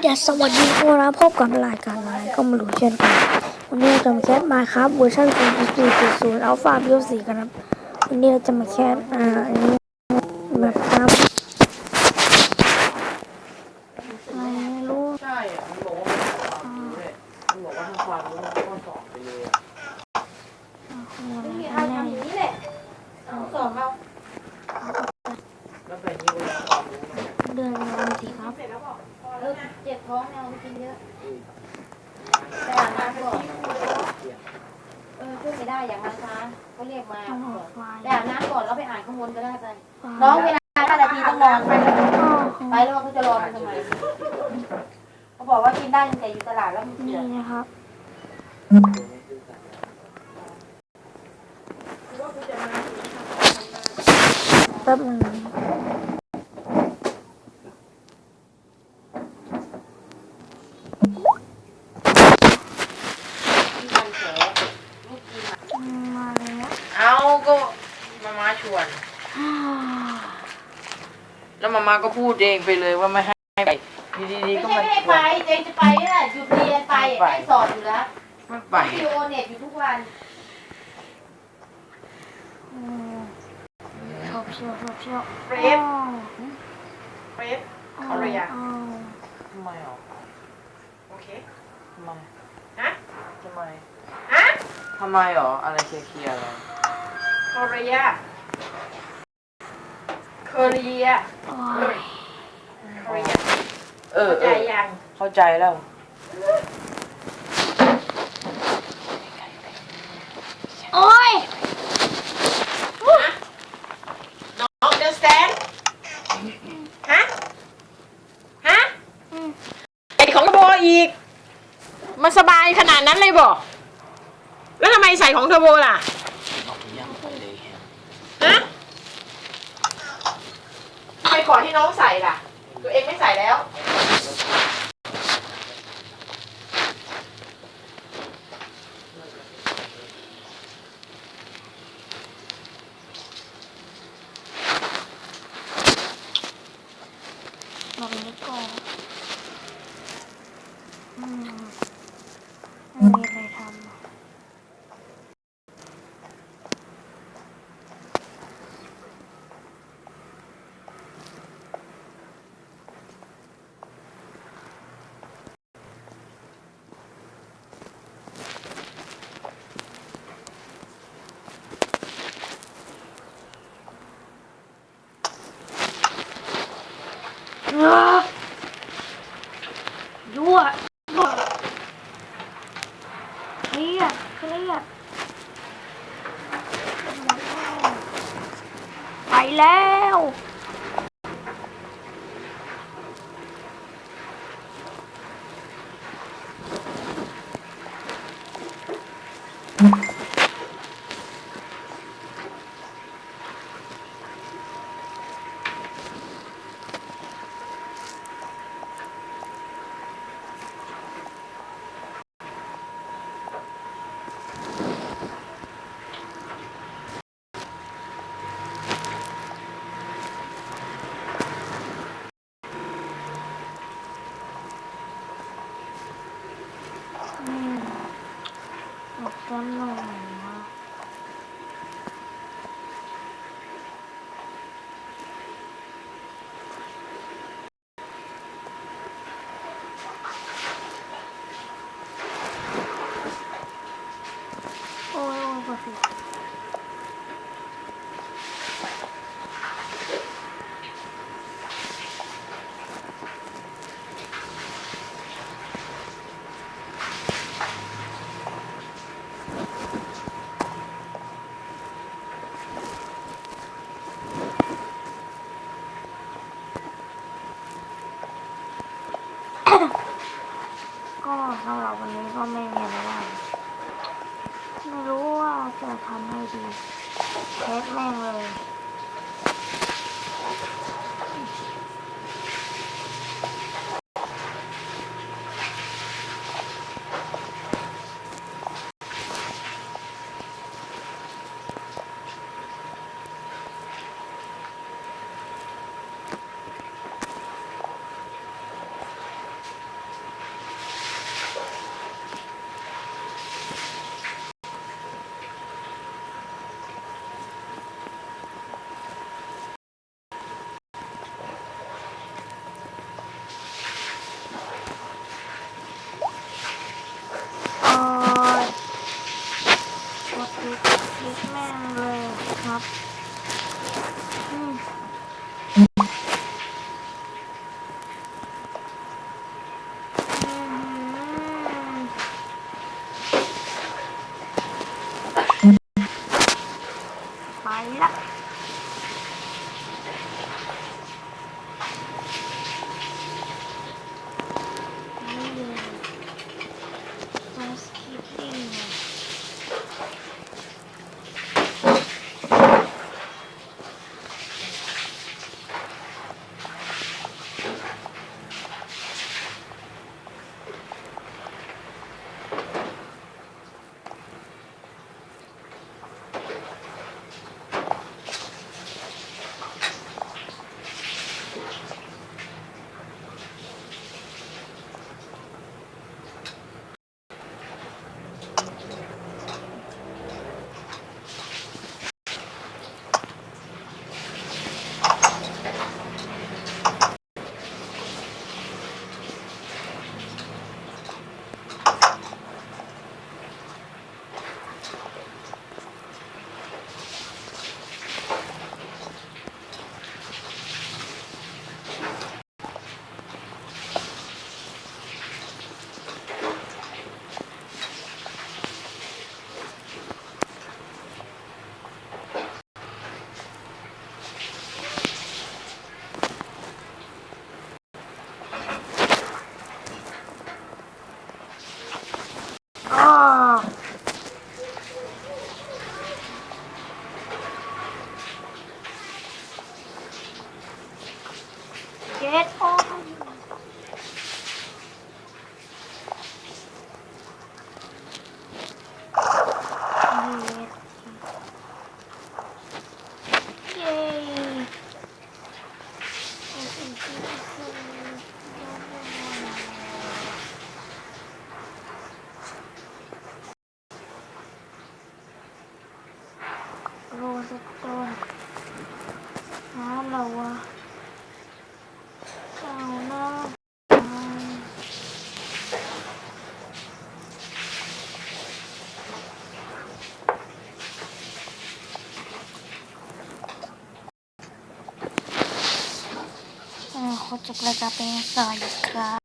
เดี๋ยวสวัสดีทุกคนนะพบกับรายการอะไรก็มาดูเช่นกันวันนี้จะมาแคสมาครับเวอร์ชัน0.4.0 Alpha b i o 4กันครับวันนี้จะมาแคสอ่าอันนี้แบบครับไม่รู้ใช่มันบอกว่ามันความรู้เลยมันบอกว่าทั้งความรู้แล้วก็สอบไปเลยอะ อะไร ไม่มี กั ทาง นแน่ ทำอย่างนี้แหละสอบเรา แล้วแบบนี้เวลาความรู้มันจะ เดินมาสิครับ เออเจ็บท้องแนวกินเยอะไปอาบน้ำก่อนเออช่วยไม่ได้อย่างมาช้าเขาเรียกมาต้องอก่ออกนไฟไปอาบน้ำก่อนแล้วไปอ่านข้างบนก็ได้ไปไฟน้องเวลาห้านาทีต้องนอนไปอ๋อไปแล้วเขาจะรอไปทำไมเขาบอกว่ากินได้ตั้งแต่อยู่ตลาดแล้วมันเสีนี่ยนะครับแป๊บหนึง ที่มันแผลลูกกินอะ อืมมาแล้ว เอาก็มาม่าชวน อ่า แล้ว มาม่าก็พูดเองไปเลยว่าไม่ให้ไปอยู่ดีไม่ๆก็ใช่มาไม่ให้ไปเจงจะไปนี่แหละหยุดเรียนไปให้สอบอยู่แล้วไม่ไป วิดีโอเน็ตอยู่ทุกวันอืมชอบเชียวชอบเชียวเฟรดอ้าวเฟรดอ้าวอะไรอะอ้าวทำไมอะโอเค ทำไมฮะ ทำไมฮะทำไมหรออะไรเคลียร์ๆอะไรโคเรีย โคเรียโอ้ยโคเรียเออเอใจอยังเข้าใจแล้ว โอ้ย น้อง understand ฮะ ฮะ อืม ไอของเทอร์โบอีก มันสบายขนาดนั้นเลยบอก แล้วทำไมใส่ของเทอร์โบล่ะ ฮะ ไปขอที่น้องใส่ล่ะ ตัวเองไม่ใส่แล้ว แบบนี้ก่อนอืมไม่มีอะไรทำอะเอ้อ ยั่วยเครียดเครียดไปแล้ว ออกซ้ำหน่อยนะโอ้ยโอ้ยปวดหัว ก็สำหรับวันนี้ก็ไม่มีอะไรมาไม่รู้ว่าจะทำให้ดีเทสแม่งเลย sekolah malah wah sauna Aku coklat apa yang saya suka.